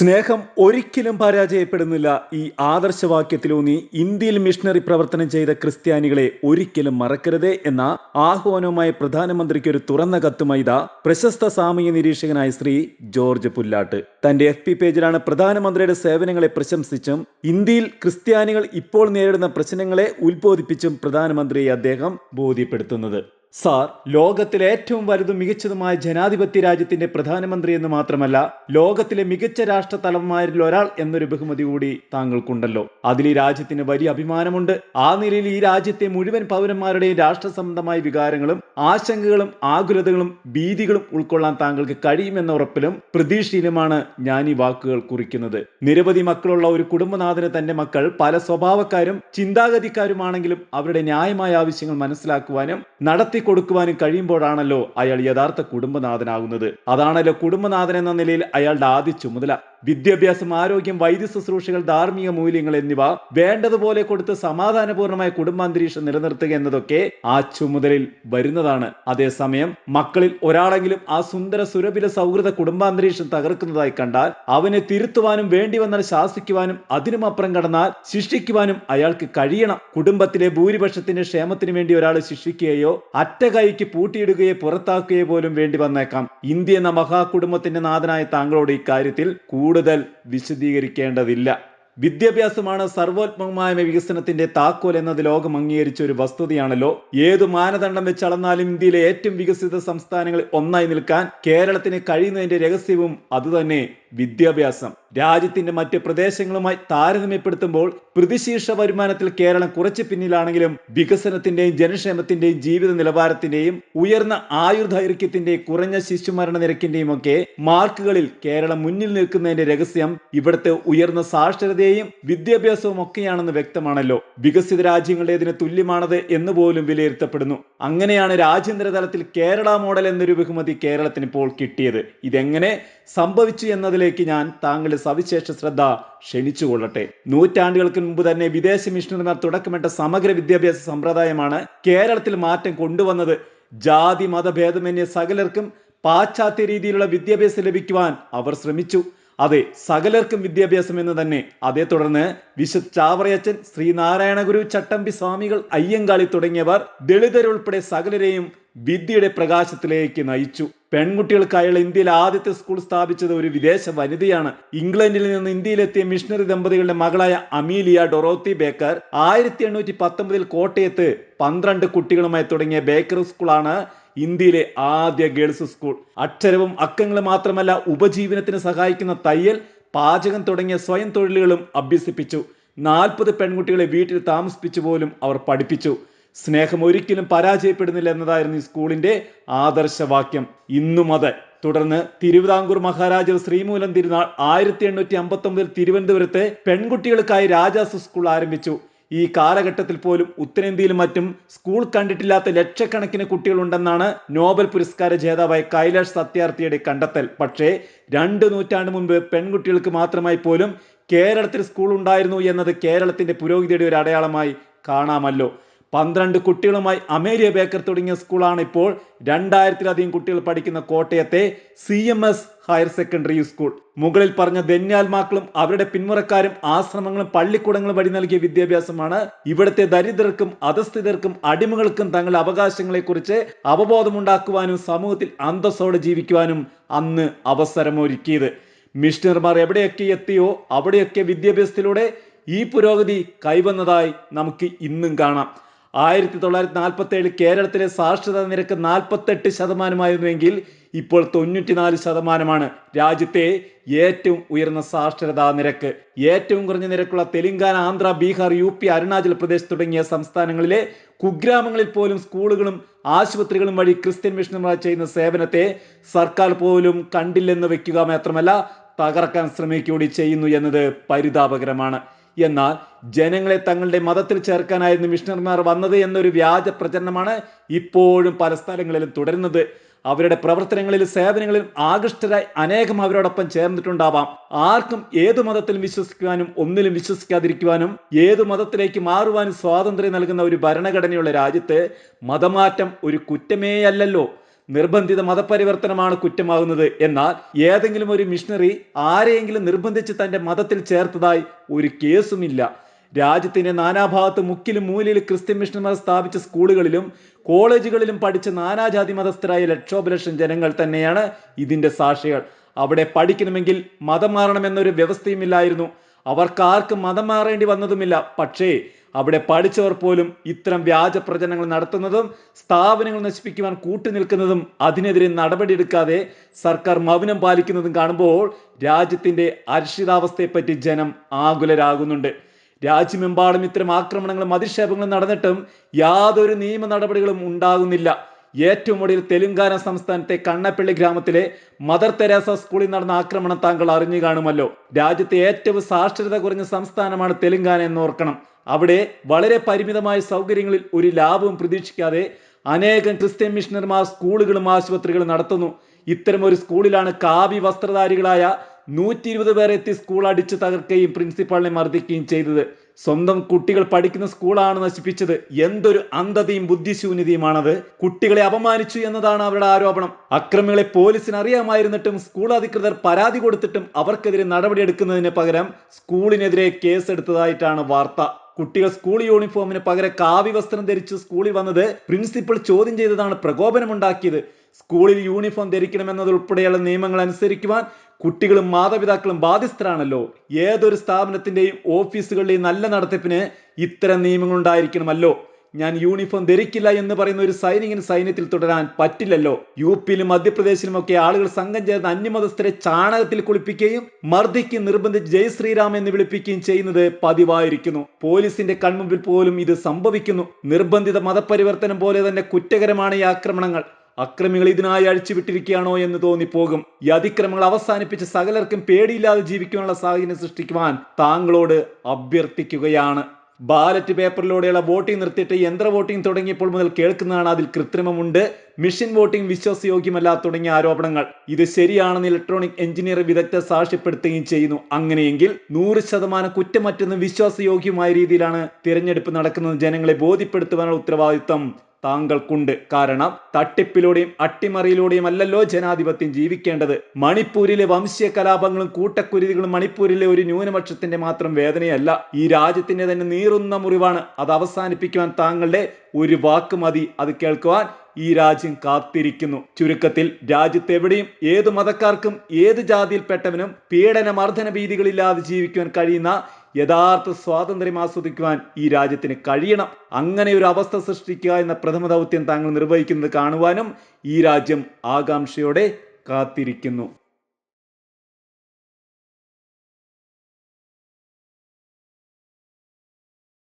സ്നേഹം ഒരിക്കലും പരാജയപ്പെടുന്നില്ല. ഈ ആദർശവാക്യത്തിലൂന്നി ഇന്ത്യയിൽ മിഷണറി പ്രവർത്തനം ചെയ്ത ക്രിസ്ത്യാനികളെ ഒരിക്കലും മറക്കരുതേ എന്ന ആഹ്വാനവുമായി പ്രധാനമന്ത്രിക്ക് ഒരു തുറന്ന കത്തുമൈത പ്രശസ്ത സാമൂഹ്യ നിരീക്ഷകനായ ശ്രീ ജോർജ് പുല്ലാട്ട്. തന്റെ എഫ് പി പേജിലാണ് പ്രധാനമന്ത്രിയുടെ സേവനങ്ങളെ പ്രശംസിച്ചും ഇന്ത്യയിൽ ക്രിസ്ത്യാനികൾ ഇപ്പോൾ നേരിടുന്ന പ്രശ്നങ്ങളെ ഉത്ബോധിപ്പിച്ചും പ്രധാനമന്ത്രിയെ അദ്ദേഹം ബോധ്യപ്പെടുത്തുന്നത്. സാർ ലോകത്തിലെ ഏറ്റവും വലുതും മികച്ചതുമായ ജനാധിപത്യ രാജ്യത്തിന്റെ പ്രധാനമന്ത്രി എന്ന് മാത്രമല്ല ലോകത്തിലെ മികച്ച രാഷ്ട്ര തലവന്മാരിൽ ഒരാൾ എന്നൊരു ബഹുമതി കൂടി താങ്കൾക്കുണ്ടല്ലോ. അതിൽ ഈ രാജ്യത്തിന് വലിയ അഭിമാനമുണ്ട്. ആ നിലയിൽ ഈ രാജ്യത്തെ മുഴുവൻ പൗരന്മാരുടെയും രാഷ്ട്ര സംബന്ധമായ വികാരങ്ങളും ആശങ്കകളും ആകുലതകളും ഭീതികളും ഉൾക്കൊള്ളാൻ താങ്കൾക്ക് കഴിയുമെന്ന ഉറപ്പിലും പ്രതീക്ഷയിലുമാണ് ഞാൻ ഈ വാക്കുകൾ കുറിക്കുന്നത്. നിരവധി മക്കളുള്ള ഒരു കുടുംബനാഥന് തന്റെ മക്കൾ പല സ്വഭാവക്കാരും ചിന്താഗതിക്കാരുമാണെങ്കിലും അവരുടെ ന്യായമായ ആവശ്യങ്ങൾ മനസ്സിലാക്കുവാനും നടത്തി കൊടുക്കുവാനും കഴിയുമ്പോഴാണല്ലോ അയാൾ യഥാർത്ഥ കുടുംബനാഥനാകുന്നത്. അതാണല്ലോ കുടുംബനാഥൻ എന്ന നിലയിൽ അയാളുടെ ആദ്യ ചുമതല. വിദ്യാഭ്യാസം ആരോഗ്യം വൈദ്യ ശുശ്രൂഷകൾ ധാർമ്മിക മൂല്യങ്ങൾ എന്നിവ വേണ്ടതുപോലെ കൊടുത്ത് സമാധാനപൂർണമായ കുടുംബാന്തരീക്ഷം നിലനിർത്തുക എന്നതൊക്കെ ആ ചുമതലയിൽ വരുന്നതാണ്. അതേസമയം മക്കളിൽ ഒരാളെങ്കിലും ആ സുന്ദര സുരഭില സൗഹൃദ കുടുംബാന്തരീക്ഷം തകർക്കുന്നതായി കണ്ടാൽ അവനെ തിരുത്തുവാനും വേണ്ടി വന്നാൽ ശാസിക്കുവാനും അതിനുമപ്പുറം കടന്നാൽ ശിക്ഷിക്കുവാനും അയാൾക്ക് കഴിയണം. കുടുംബത്തിലെ ഭൂരിപക്ഷത്തിന്റെ ക്ഷേമത്തിന് വേണ്ടി ഒരാൾ ശിക്ഷിക്കുകയോ അറ്റകൈക്ക് പൂട്ടിയിടുകയോ പുറത്താക്കുകയോ പോലും വേണ്ടി വന്നേക്കാം. ഇന്ത്യ എന്ന മഹാകുടുംബത്തിന്റെ നാഥനായ താങ്കളോട് ഇക്കാര്യത്തിൽ കൂടുതൽ വിശദീകരിക്കേണ്ടതില്ല. വിദ്യാഭ്യാസമാണ് സർവോത്മകമായ വികസനത്തിന്റെ താക്കോൽ എന്നത് ലോകം അംഗീകരിച്ച ഒരു വസ്തുതയാണല്ലോ. ഏത് മാനദണ്ഡം വെച്ച് അളന്നാലും ഇന്ത്യയിലെ ഏറ്റവും വികസിത സംസ്ഥാനങ്ങളിൽ ഒന്നായി നിൽക്കാൻ കേരളത്തിന് കഴിയുന്നതിന്റെ രഹസ്യവും അതുതന്നെ വിദ്യാഭ്യാസം. രാജ്യത്തിന്റെ മറ്റ് പ്രദേശങ്ങളുമായി താരതമ്യപ്പെടുത്തുമ്പോൾ പ്രതിശീർഷ വരുമാനത്തിൽ കേരളം കുറച്ച് പിന്നിലാണെങ്കിലും വികസനത്തിന്റെയും ജനക്ഷേമത്തിന്റെയും ജീവിത നിലവാരത്തിന്റെയും ഉയർന്ന ആയുർദൈർഘ്യത്തിന്റെയും കുറഞ്ഞ ശിശുമരണ നിരക്കിന്റെയും ഒക്കെ മാർക്കുകളിൽ കേരളം മുന്നിൽ നിൽക്കുന്നതിന്റെ രഹസ്യം ഇവിടുത്തെ ഉയർന്ന സാക്ഷരതയെയും വിദ്യാഭ്യാസവും ഒക്കെയാണെന്ന് വ്യക്തമാണല്ലോ. വികസിത രാജ്യങ്ങളുടേതിന് തുല്യമാണത് എന്ന് പോലും വിലയിരുത്തപ്പെടുന്നു. അങ്ങനെയാണ് രാജ്യാന്തര തലത്തിൽ കേരള മോഡൽ എന്നൊരു ബഹുമതി കേരളത്തിന് ഇപ്പോൾ കിട്ടിയത്. ഇതെങ്ങനെ സംഭവിച്ചു എന്നതിലേക്ക് ഞാൻ താങ്കളുടെ സവിശേഷ ശ്രദ്ധ ക്ഷണിച്ചുകൊള്ളട്ടെ. നൂറ്റാണ്ടുകൾക്ക് മുമ്പ് തന്നെ വിദേശ മിഷണറിമാർ തുടക്കമിട്ട സമഗ്ര വിദ്യാഭ്യാസ സമ്പ്രദായമാണ് കേരളത്തിൽ മാറ്റം കൊണ്ടുവന്നത്. ജാതി മതഭേദമന്യേ സകലർക്കും പാശ്ചാത്യ രീതിയിലുള്ള വിദ്യാഭ്യാസം ലഭിക്കുവാൻ അവർ ശ്രമിച്ചു. അതെ സകലർക്കും വിദ്യാഭ്യാസം എന്ന് തന്നെ. അതേ തുടർന്ന് വിശുദ്ധ ചാവറയച്ചൻ ശ്രീനാരായണ ഗുരു ചട്ടമ്പി സ്വാമികൾ അയ്യങ്കാളി തുടങ്ങിയവർ ദളിതരുൾപ്പെടെ സകലരെയും വിദ്യയുടെ പ്രകാശത്തിലേക്ക് നയിച്ചു. പെൺകുട്ടികൾക്കായുള്ള ഇന്ത്യയിൽ ആദ്യത്തെ സ്കൂൾ സ്ഥാപിച്ചത് ഒരു വിദേശ വനിതയാണ്. ഇംഗ്ലണ്ടിൽ നിന്ന് ഇന്ത്യയിലെത്തിയ മിഷണറി ദമ്പതികളുടെ മകളായ അമീലിയ ഡൊറോത്തി ബേക്കർ ആയിരത്തി എണ്ണൂറ്റി പത്തൊമ്പതിൽ കോട്ടയത്ത് പന്ത്രണ്ട് കുട്ടികളുമായി തുടങ്ങിയ ബേക്കർ സ്കൂളാണ് ഇന്ത്യയിലെ ആദ്യ ഗേൾസ് സ്കൂൾ. അക്ഷരവും അക്കങ്ങളും മാത്രമല്ല ഉപജീവനത്തിന് സഹായിക്കുന്ന തയ്യൽ പാചകം തുടങ്ങിയ സ്വയം തൊഴിലുകളും അഭ്യസിപ്പിച്ചു. നാൽപ്പത് പെൺകുട്ടികളെ വീട്ടിൽ താമസിപ്പിച്ചു പോലും അവർ പഠിപ്പിച്ചു. സ്നേഹം ഒരിക്കലും പരാജയപ്പെടുന്നില്ല എന്നതായിരുന്നു ഈ സ്കൂളിന്റെ ആദർശവാക്യം. ഇന്നും അത്. തുടർന്ന് തിരുവിതാംകൂർ മഹാരാജാവ് ശ്രീമൂലം തിരുനാൾ ആയിരത്തി എണ്ണൂറ്റി അമ്പത്തി ഒമ്പതിൽ തിരുവനന്തപുരത്ത് പെൺകുട്ടികൾക്കായി രാജാസ് സ്കൂൾ ആരംഭിച്ചു. ഈ കാലഘട്ടത്തിൽ പോലും ഉത്തരേന്ത്യയിലും മറ്റും സ്കൂൾ കണ്ടിട്ടില്ലാത്ത ലക്ഷക്കണക്കിന് കുട്ടികളുണ്ടെന്നാണ് നോബൽ പുരസ്കാര ജേതാവായ കൈലാഷ് സത്യാർത്ഥിയുടെ കണ്ടെത്തൽ. പക്ഷേ രണ്ട് നൂറ്റാണ്ട് മുൻപ് പെൺകുട്ടികൾക്ക് മാത്രമായി പോലും കേരളത്തിൽ സ്കൂൾ ഉണ്ടായിരുന്നു എന്നത് കേരളത്തിന്റെ പുരോഗതിയുടെ ഒരു അടയാളമായി കാണാമല്ലോ. പന്ത്രണ്ട് കുട്ടികളുമായി അമേരിയ ബേക്കർ തുടങ്ങിയ സ്കൂളാണ് ഇപ്പോൾ രണ്ടായിരത്തിലധികം കുട്ടികൾ പഠിക്കുന്ന കോട്ടയത്തെ C M S higher secondary school. മുകളിൽ പറഞ്ഞ ധന്യാത്മാക്കളും അവരുടെ പിന്മുറക്കാരും ആശ്രമങ്ങളും പള്ളിക്കൂടങ്ങളും വഴി നൽകിയ വിദ്യാഭ്യാസമാണ്. ഇവിടുത്തെ ദരിദ്രർക്കും അധസ്ഥിതർക്കും അടിമകൾക്കും തങ്ങളുടെ അവകാശങ്ങളെക്കുറിച്ച് അവബോധമുണ്ടാക്കുവാനും സമൂഹത്തിൽ അന്തസ്സോടെ ജീവിക്കുവാനും അന്ന് അവസരമൊരുക്കിയത്. മിഷണർമാർ എവിടെയൊക്കെ എത്തിയോ അവിടെയൊക്കെ വിദ്യാഭ്യാസത്തിലൂടെ ഈ പുരോഗതി കൈവന്നതായി നമുക്ക് ഇന്നും കാണാം. ആയിരത്തി തൊള്ളായിരത്തി നാൽപ്പത്തി ഏഴ് കേരളത്തിലെ സാക്ഷരതാ നിരക്ക് നാൽപ്പത്തെട്ട് ശതമാനമായിരുന്നുവെങ്കിൽ ഇപ്പോൾ തൊണ്ണൂറ്റിനാല് ശതമാനമാണ്. രാജ്യത്തെ ഏറ്റവും ഉയർന്ന സാക്ഷരതാ നിരക്ക്. ഏറ്റവും കുറഞ്ഞ നിരക്കുള്ള തെലങ്കാന ആന്ധ്ര ബീഹാർ യു പി അരുണാചൽ പ്രദേശ് തുടങ്ങിയ സംസ്ഥാനങ്ങളിലെ കുഗ്രാമങ്ങളിൽ പോലും സ്കൂളുകളും ആശുപത്രികളും വഴി ക്രിസ്ത്യൻ മിഷണർമാർ ചെയ്യുന്ന സേവനത്തെ സർക്കാർ പോലും കണ്ടില്ലെന്ന് വെക്കുക മാത്രമല്ല തകർക്കാൻ ശ്രമിക്കുകയും ചെയ്യുന്നു എന്നത് പരിതാപകരമാണ്. എന്നാൽ ജനങ്ങളെ തങ്ങളുടെ മതത്തിൽ ചേർക്കാനായിരുന്നു മിഷണർമാർ വന്നത് എന്നൊരു വ്യാജ പ്രചരണമാണ് ഇപ്പോഴും പല സ്ഥലങ്ങളിലും തുടരുന്നത്. അവരുടെ പ്രവർത്തനങ്ങളിലും സേവനങ്ങളിലും ആകൃഷ്ടരായി അനേകം അവരോടൊപ്പം ചേർന്നിട്ടുണ്ടാവാം. ആർക്കും ഏതു മതത്തിലും വിശ്വസിക്കുവാനും ഒന്നിലും വിശ്വസിക്കാതിരിക്കുവാനും ഏതു മതത്തിലേക്ക് മാറുവാനും സ്വാതന്ത്ര്യം നൽകുന്ന ഒരു ഭരണഘടനയുള്ള രാജ്യത്ത് മതമാറ്റം ഒരു കുറ്റമേ അല്ലല്ലോ നിർബന്ധിത മതപരിവർത്തനമാണ് കുറ്റമാകുന്നത്. എന്നാൽ ഏതെങ്കിലും ഒരു മിഷണറി ആരെയെങ്കിലും നിർബന്ധിച്ച് തന്റെ മതത്തിൽ ചേർത്തതായി ഒരു കേസുമില്ല. രാജ്യത്തിന്റെ നാനാഭാഗത്ത് മുക്കിലും മൂലയിലും ക്രിസ്ത്യൻ മിഷണർമാർ സ്ഥാപിച്ച സ്കൂളുകളിലും കോളേജുകളിലും പഠിച്ച നാനാജാതി മതസ്ഥരായ ലക്ഷോപലക്ഷം ജനങ്ങൾ തന്നെയാണ് ഇതിന്റെ സാക്ഷികൾ. അവിടെ പഠിക്കണമെങ്കിൽ മതം മാറണമെന്നൊരു വ്യവസ്ഥയുമില്ലായിരുന്നു. അവർക്ക് ആർക്കും മതം മാറേണ്ടി വന്നതുമില്ല. പക്ഷേ അവിടെ പഠിച്ചവർ പോലും ഇത്തരം വ്യാജ പ്രചരണങ്ങൾ നടത്തുന്നതും സ്ഥാപനങ്ങൾ നശിപ്പിക്കുവാൻ കൂട്ടുനിൽക്കുന്നതും അതിനെതിരെ നടപടിയെടുക്കാതെ സർക്കാർ മൗനം പാലിക്കുന്നതും കാണുമ്പോൾ രാജ്യത്തിന്റെ അരക്ഷിതാവസ്ഥയെപ്പറ്റി ജനം ആകുലരാകുന്നുണ്ട്. രാജ്യമെമ്പാടും ഇത്തരം ആക്രമണങ്ങളും അധിക്ഷേപങ്ങളും നടന്നിട്ടും യാതൊരു നിയമ നടപടികളും ഉണ്ടാകുന്നില്ല. ഏറ്റവും ഒടുവിൽ തെലുങ്കാന സംസ്ഥാനത്തെ കണ്ണപ്പള്ളി ഗ്രാമത്തിലെ മദർ തെരേസ സ്കൂളിൽ നടന്ന ആക്രമണം താങ്കൾ അറിഞ്ഞു കാണുമല്ലോ. രാജ്യത്തെ ഏറ്റവും സാക്ഷരത കുറഞ്ഞ സംസ്ഥാനമാണ് തെലുങ്കാന എന്ന് ഓർക്കണം. അവിടെ വളരെ പരിമിതമായ സൗകര്യങ്ങളിൽ ഒരു ലാഭവും പ്രതീക്ഷിക്കാതെ അനേകം ക്രിസ്ത്യൻ മിഷണർമാർ സ്കൂളുകളും ആശുപത്രികളും നടത്തുന്നു. ഇത്തരം ഒരു സ്കൂളിലാണ് കാവി വസ്ത്രധാരികളായ നൂറ്റി ഇരുപത് പേരെ എത്തി സ്കൂൾ അടിച്ചു തകർക്കുകയും പ്രിൻസിപ്പാളിനെ മർദ്ദിക്കുകയും ചെയ്തത്. സ്വന്തം കുട്ടികൾ പഠിക്കുന്ന സ്കൂളാണ് നശിപ്പിച്ചത്. എന്തൊരു അന്ധതയും ബുദ്ധിശൂന്യതയുമാണത്. കുട്ടികളെ അപമാനിച്ചു എന്നതാണ് അവരുടെ ആരോപണം. അക്രമികളെ പോലീസിന് അറിയാമായിരുന്നിട്ടും സ്കൂൾ അധികൃതർ പരാതി കൊടുത്തിട്ടും അവർക്കെതിരെ നടപടിയെടുക്കുന്നതിന് പകരം സ്കൂളിനെതിരെ കേസെടുത്തതായിട്ടാണ് വാർത്ത. കുട്ടികൾ സ്കൂൾ യൂണിഫോമിന് പകരം കാവി വസ്ത്രം ധരിച്ച് സ്കൂളിൽ വന്നത് പ്രിൻസിപ്പൽ ചോദ്യം ചെയ്തതാണ് പ്രകോപനമുണ്ടാക്കിയത്. സ്കൂളിൽ യൂണിഫോം ധരിക്കണമെന്നതുൾപ്പെടെയുള്ള നിയമങ്ങൾ അനുസരിക്കുവാൻ കുട്ടികളും മാതാപിതാക്കളും ബാധ്യസ്ഥരാണല്ലോ. ഏതൊരു സ്ഥാപനത്തിന്റെയും ഓഫീസുകളുടെയും നല്ല നടത്തിപ്പിന് ഇത്തരം നിയമങ്ങൾ ഉണ്ടായിരിക്കണമല്ലോ ഞാൻ യൂണിഫോം ധരിക്കില്ല എന്ന് പറയുന്ന ഒരു സൈനികന് സൈന്യത്തിൽ തുടരാൻ പറ്റില്ലല്ലോ. യു പിയിലും മധ്യപ്രദേശിലും ഒക്കെ ആളുകൾ സംഘം ചേർന്ന് അന്യമതസ്ഥരെ ചാണകത്തിൽ കുളിപ്പിക്കുകയും മർദ്ദിക്ക് നിർബന്ധിച്ച് ജയ് ശ്രീറാം എന്ന് വിളിപ്പിക്കുകയും ചെയ്യുന്നത് പതിവായിരിക്കുന്നു. പോലീസിന്റെ കൺമുമ്പിൽ പോലും ഇത് സംഭവിക്കുന്നു. നിർബന്ധിത മതപരിവർത്തനം പോലെ തന്നെ കുറ്റകരമാണ് ഈ ആക്രമണങ്ങൾ. അക്രമികൾ ഇതിനായി അഴിച്ചുവിട്ടിരിക്കുകയാണോ എന്ന് തോന്നിപ്പോകും. ഈ അതിക്രമങ്ങൾ അവസാനിപ്പിച്ച് സകലർക്കും പേടിയില്ലാതെ ജീവിക്കാനുള്ള സാഹചര്യം സൃഷ്ടിക്കുവാൻ താങ്കളോട് അഭ്യർത്ഥിക്കുകയാണ്. ബാലറ്റ് പേപ്പറിലൂടെയുള്ള വോട്ടിംഗ് നിർത്തിയിട്ട് യന്ത്ര വോട്ടിംഗ് തുടങ്ങിയപ്പോൾ മുതൽ കേൾക്കുന്നതാണ് അതിൽ കൃത്രിമമുണ്ട്. മെഷീൻ വോട്ടിംഗ് വിശ്വാസയോഗ്യമല്ല തുടങ്ങിയ ആരോപണങ്ങൾ. ഇത് ശരിയാണെന്ന് ഇലക്ട്രോണിക് എഞ്ചിനീയർ വിദഗ്ധർ സാക്ഷ്യപ്പെടുത്തുകയും ചെയ്യുന്നു. അങ്ങനെയെങ്കിൽ നൂറ് ശതമാനം കുറ്റമറ്റെന്ന് വിശ്വാസയോഗ്യമായ രീതിയിലാണ് തിരഞ്ഞെടുപ്പ് നടക്കുന്നത്. ജനങ്ങളെ ബോധ്യപ്പെടുത്തുവാനുള്ള ഉത്തരവാദിത്വം താങ്കൾക്കുണ്ട്. കാരണം തട്ടിപ്പിലൂടെയും അട്ടിമറിയിലൂടെയും അല്ലല്ലോ ജനാധിപത്യം ജീവിക്കേണ്ടത്. മണിപ്പൂരിലെ വംശീയ കലാപങ്ങളും കൂട്ടക്കുരുതികളും മണിപ്പൂരിലെ ഒരു ന്യൂനപക്ഷത്തിന്റെ മാത്രം വേദനയല്ല. ഈ രാജ്യത്തിന്റെ തന്നെ നീറുന്ന മുറിവാണ്. അത് അവസാനിപ്പിക്കുവാൻ താങ്കളുടെ ഒരു വാക്ക് മതി. അത് കേൾക്കുവാൻ ഈ രാജ്യം കാത്തിരിക്കുന്നു. ചുരുക്കത്തിൽ രാജ്യത്തെവിടെയും ഏത് മതക്കാർക്കും ഏത് ജാതിയിൽപ്പെട്ടവനും പീഡന മർദ്ദന ഭീതികളില്ലാതെ ജീവിക്കുവാൻ കഴിയുന്ന യഥാർത്ഥ സ്വാതന്ത്ര്യം ആസ്വദിക്കുവാൻ ഈ രാജ്യത്തിന് കഴിയണം. അങ്ങനെ ഒരു അവസ്ഥ സൃഷ്ടിക്കുക എന്ന പ്രഥമ ദൗത്യം താങ്കൾ നിർവഹിക്കുന്നത് കാണുവാനും ഈ രാജ്യം ആകാംക്ഷയോടെ കാത്തിരിക്കുന്നു.